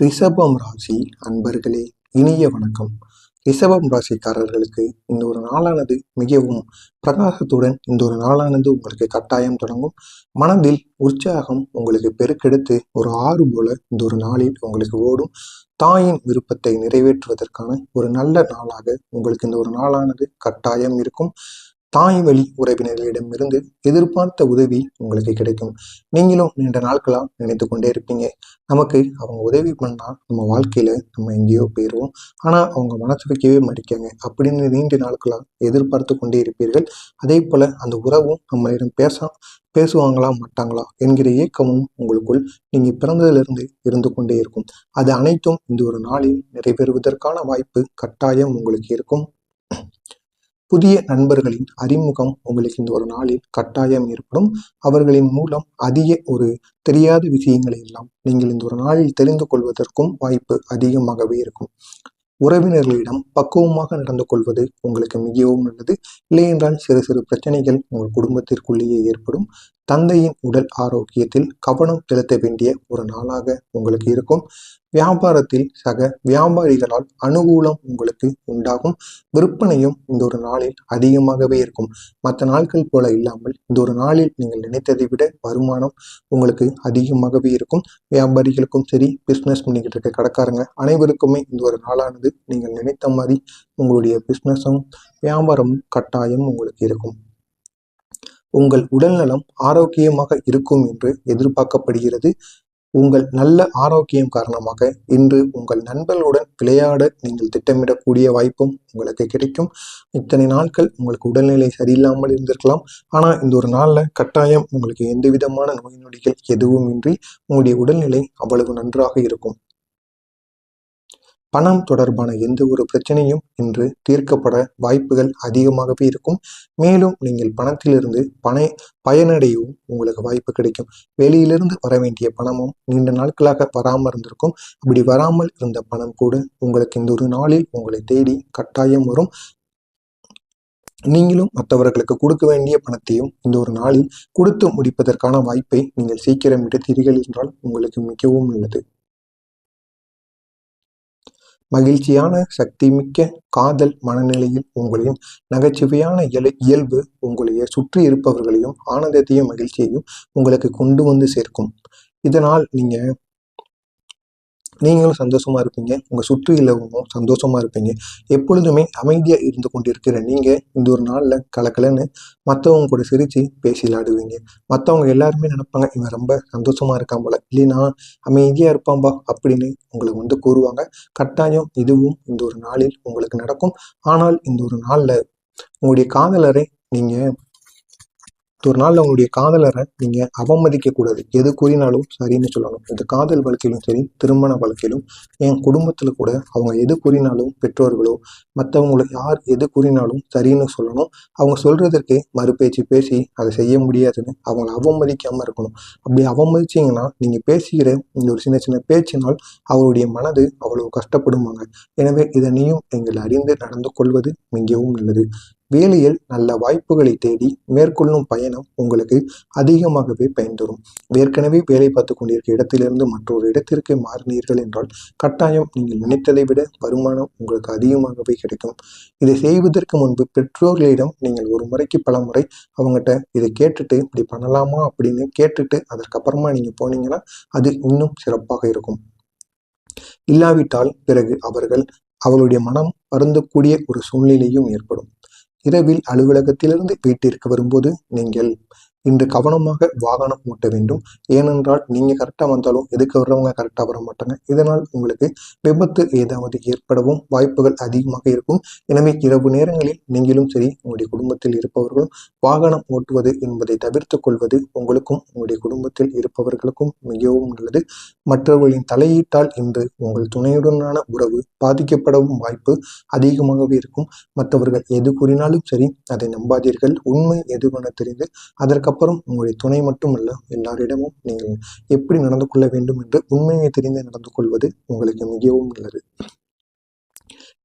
ரிஷபம் ராசி அன்பர்களே இனிய வணக்கம். ரிஷபம் ராசிக்காரர்களுக்கு இந்த ஒரு நாளானது மிகவும் பிரகாசத்துடன் இந்த ஒரு நாளானது உங்களுக்கு கட்டாயம் தொடங்கும். மனதில் உற்சாகம் உங்களுக்கு பெருக்கெடுத்து ஒரு ஆறு போல இந்த ஒரு நாளில் உங்களுக்கு ஓடும். தாயின் விருப்பத்தை நிறைவேற்றுவதற்கான ஒரு நல்ல நாளாக உங்களுக்கு இந்த ஒரு நாளானது கட்டாயம் இருக்கும். தாய் வழி உறவினர்களிடமிருந்து எதிர்பார்த்த உதவி உங்களுக்கு கிடைக்கும். நீங்களும் நீண்ட நாட்களாக நினைத்து கொண்டே இருப்பீங்க. நமக்கு அவங்க உதவி பண்ணால் நம்ம வாழ்க்கையில் நம்ம எங்கேயோ போயிடுவோம் ஆனால் அவங்க மனசு வைக்கவே மாட்டேங்க அப்படின்னு நீண்ட நாட்களாக எதிர்பார்த்து கொண்டே இருப்பீர்கள். அதே போல் அந்த உறவும் நம்மளிடம் பேச பேசுவாங்களா மாட்டாங்களா என்கிற இயக்கமும் உங்களுக்குள் நீங்கள் பிறந்ததிலிருந்து இருந்து கொண்டே இருக்கும். அது அனைத்தும் இந்த ஒரு நாளில் நிறைவேறுவதற்கான வாய்ப்பு கட்டாயம் உங்களுக்கு இருக்கும். புதிய நண்பர்களின் அறிமுகம் உங்களுக்கு இந்த ஒரு நாளில் கட்டாயம் ஏற்படும். அவர்களின் மூலம் அதிக ஒரு தெரியாத விஷயங்களை எல்லாம் நீங்கள் இந்த ஒரு நாளில் தெரிந்து கொள்வதற்கும் வாய்ப்பு அதிகமாகவே இருக்கும். உறவினர்களிடம் பக்குவமாக நடந்து கொள்வது உங்களுக்கு மிகவும் நல்லது. இல்லையென்றால் சிறு சிறு பிரச்சனைகள் உங்கள் குடும்பத்திற்குள்ளேயே ஏற்படும். தந்தையின் உடல் ஆரோக்கியத்தில் கவனம் செலுத்த வேண்டிய ஒரு நாளாக உங்களுக்கு இருக்கும். வியாபாரத்தில் சக வியாபாரிகளால் அனுகூலம் உங்களுக்கு உண்டாகும். விற்பனையும் இந்த ஒரு நாளில் அதிகமாகவே இருக்கும். மற்ற நாட்கள் போல இல்லாமல் இந்த ஒரு நாளில் நீங்கள் நினைத்ததை விட வருமானம் உங்களுக்கு அதிகமாகவே இருக்கும். வியாபாரிகளுக்கும் சரி பிஸ்னஸ் பண்ணிக்கிட்டு இருக்க கடக்காரங்க அனைவருக்குமே இந்த ஒரு நாளானது நீங்கள் நினைத்த மாதிரி உங்களுடைய பிஸ்னஸும் வியாபாரமும் கட்டாயம் உங்களுக்கு இருக்கும். உங்கள் உடல்நலம் ஆரோக்கியமாக இருக்கும் என்று எதிர்பார்க்கப்படுகிறது. உங்கள் நல்ல ஆரோக்கியம் காரணமாக இன்று உங்கள் நண்பர்களுடன் விளையாட நீங்கள் திட்டமிடக்கூடிய வாய்ப்பும் உங்களுக்கு கிடைக்கும். இத்தனை நாட்கள் உங்களுக்கு உடல்நிலை சரியில்லாமல் இருந்திருக்கலாம். ஆனால் இந்த ஒரு நாளில் கட்டாயம் உங்களுக்கு எந்த விதமான நோய் நொடிகள் எதுவும் இன்றி உங்களுடைய உடல்நிலை அவ்வளவு நன்றாக இருக்கும். பணம் தொடர்பான எந்த ஒரு பிரச்சனையும் இன்று தீர்க்கப்பட வாய்ப்புகள் அதிகமாகவே இருக்கும். மேலும் நீங்கள் பணத்திலிருந்து பண பயனடையவும் உங்களுக்கு வாய்ப்பு கிடைக்கும். வெளியிலிருந்து வர வேண்டிய பணமும் நீண்ட நாட்களாக வராமல் இருந்திருக்கும் அப்படி வராமல் இருந்த பணம் கூட உங்களுக்கு இந்த ஒரு நாளில் உங்களை தேடி கட்டாயம் வரும். நீங்களும் மற்றவர்களுக்கு கொடுக்க வேண்டிய பணத்தையும் இந்த ஒரு நாளில் கொடுத்து முடிப்பதற்கான வாய்ப்பை நீங்கள் சீக்கிரம் எடுத்தீர்கள் என்றால் உங்களுக்கு மிகவும் நல்லது. மகிழ்ச்சியான சக்தி மிக்க காதல் மனநிலையில் உங்களின் நகைச்சுவையான இயல் இயல்பு உங்களைய சுற்றி இருப்பவர்களையும் ஆனந்தத்தையும் மகிழ்ச்சியையும் உங்களுக்கு கொண்டு வந்து சேர்க்கும். இதனால் நீங்க நீங்களும் சந்தோஷமாக இருப்பீங்க. உங்கள் சுற்றி உள்ளவங்களும் சந்தோஷமாக இருப்பீங்க. எப்பொழுதுமே அமைதியாக இருந்து கொண்டிருக்கிற நீங்கள் இந்த ஒரு நாளில் கலக்கலன்னு மற்றவங்க கூட சிரித்து பேசி விளையாடுவீங்க மற்றவங்க எல்லாருமே நினைப்பாங்க இவன் ரொம்ப சந்தோஷமாக இருக்கான் போல. இல்லைன்னா அமைதியாக இருப்பான்பா அப்படின்னு உங்களுக்கு வந்து கூறுவாங்க. கட்டாயம் இதுவும் இந்த ஒரு நாளில் உங்களுக்கு நடக்கும். ஆனால் இந்த ஒரு நாளில் உங்களுடைய காதலரை நீங்கள் ஒரு நாள் உங்களுடைய காதலரை நீங்க அவமதிக்க கூடாது எது கூறினாலும் சரின்னு சொல்லணும். இந்த காதல் வழக்கிலும் சரி திருமண வழக்கிலும் என் குடும்பத்தில் கூட அவங்க எது கூறினாலும் பெற்றோர்களோ மற்றவங்கள யார் எது கூறினாலும் சரின்னு சொல்லணும். அவங்க சொல்றதற்கு மறுபேச்சு பேசி அதை செய்ய முடியாதுன்னு அவங்கள அவமதிக்காமல் இருக்கணும். அப்படி அவமதிச்சீங்கன்னா நீங்க பேசுகிற இந்த ஒரு சின்ன சின்ன பேச்சினால் அவருடைய மனது அவ்வளவு கஷ்டப்படுவாங்க எனவே இதனையும் எங்கள் அறிந்து நடந்து கொள்வது மிகவும் நல்லது. வேலையில் நல்ல வாய்ப்புகளை தேடி மேற்கொள்ளும் பயணம் உங்களுக்கு அதிகமாகவே பயன் தரும் ஏற்கனவே வேலை பார்த்து கொண்டிருக்க இடத்திலிருந்து மற்றொரு இடத்திற்கு மாறினீர்கள் என்றால் கட்டாயம் நீங்கள் நினைத்ததை விட வருமானம் உங்களுக்கு அதிகமாகவே கிடைக்கும். இதை செய்வதற்கு முன்பு பெற்றோர்களிடம் நீங்கள் ஒரு முறைக்கு பல முறை அவங்ககிட்ட இதை கேட்டுட்டு இப்படி பண்ணலாமா அப்படின்னு கேட்டுட்டு அதற்கப்புறமா நீங்க போனீங்கன்னா அது இன்னும் சிறப்பாக இருக்கும். இல்லாவிட்டால் பிறகு அவர்கள் அவளுடைய மனம் வருந்தக்கூடிய ஒரு சூழ்நிலையும் ஏற்படும். இரவில் அலுவலகத்திலிருந்து வீட்டிற்கு வரும்போது நீங்கள் இன்று கவனமாக வாகனம் ஓட்ட வேண்டும். ஏனென்றால் நீங்கள் கரெக்டாக வந்தாலும் எதுக்கு வர்றவங்க கரெக்டாக வர மாட்டாங்க. இதனால் உங்களுக்கு விபத்து ஏதாவது ஏற்படவும் வாய்ப்புகள் அதிகமாக இருக்கும். எனவே இரவு நேரங்களில் நீங்களும் சரி உங்களுடைய குடும்பத்தில் இருப்பவர்களும் வாகனம் ஓட்டுவது என்பதை தவிர்த்து கொள்வது உங்களுக்கும் உங்களுடைய குடும்பத்தில் இருப்பவர்களுக்கும் மிகவும் நல்லது. மற்றவர்களின் தலையீட்டால் இன்று உங்கள் துணையுடனான உறவு பாதிக்கப்படவும் வாய்ப்பு அதிகமாகவே இருக்கும். மற்றவர்கள் எது கூறினாலும் சரி அதை நம்பாதீர்கள். உண்மை எதுவென தெரிந்து அதற்கு அப்புறம் உங்களுடைய துணை மட்டுமல்ல எல்லாரிடமும் நீங்கள் எப்படி நடந்து கொள்ள வேண்டும் என்று உண்மையை தெரிந்து நடந்து கொள்வது உங்களுக்கு மிகவும் நல்லது.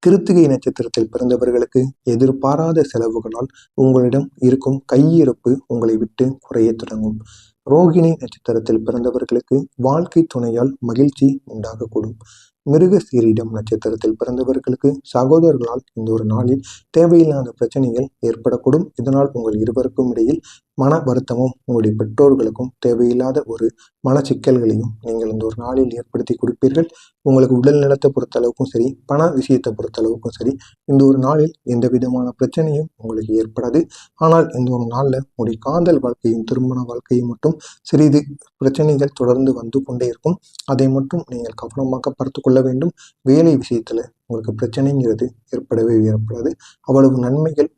கிருத்திகை நட்சத்திரத்தில் பிறந்தவர்களுக்கு எதிர்பாராத செலவுகளால் உங்களிடம் இருக்கும் கையிருப்பு உங்களை விட்டு குறைய தொடங்கும். ரோகிணி நட்சத்திரத்தில் பிறந்தவர்களுக்கு வாழ்க்கை துணையால் மகிழ்ச்சி உண்டாகக்கூடும். மிருக சீரிடம் நட்சத்திரத்தில் பிறந்தவர்களுக்கு சகோதரர்களால் இந்த ஒரு நாளில் தேவையில்லாத பிரச்சனைகள் ஏற்படக்கூடும். இதனால் உங்கள் இருவருக்கும் இடையில் மன வருத்தமும் உங்களுடைய பெற்றோர்களுக்கும் தேவையில்லாத ஒரு மன சிக்கல்களையும் நீங்கள் இந்த ஒரு நாளில் ஏற்படுத்தி கொடுப்பீர்கள். உங்களுக்கு உடல் நலத்தை பொறுத்த அளவுக்கும் சரி பண விஷயத்தை பொறுத்த அளவுக்கும் சரி இந்த ஒரு நாளில் எந்த விதமான பிரச்சனையும் உங்களுக்கு ஏற்படாது. ஆனால் இந்த ஒரு நாளில் உங்களுடைய காதல் வாழ்க்கையும் திருமண வாழ்க்கையும் மட்டும் சிறிது பிரச்சனைகள் தொடர்ந்து வந்து கொண்டே இருக்கும். அதை மட்டும் நீங்கள் கவனமாக பார்த்து கொள்ள வேண்டும். வேலை விஷயத்தில் உங்களுக்கு பிரச்சனைங்கிறது ஏற்படவே ஏற்படாது. அவ்வளவு நன்மைகள்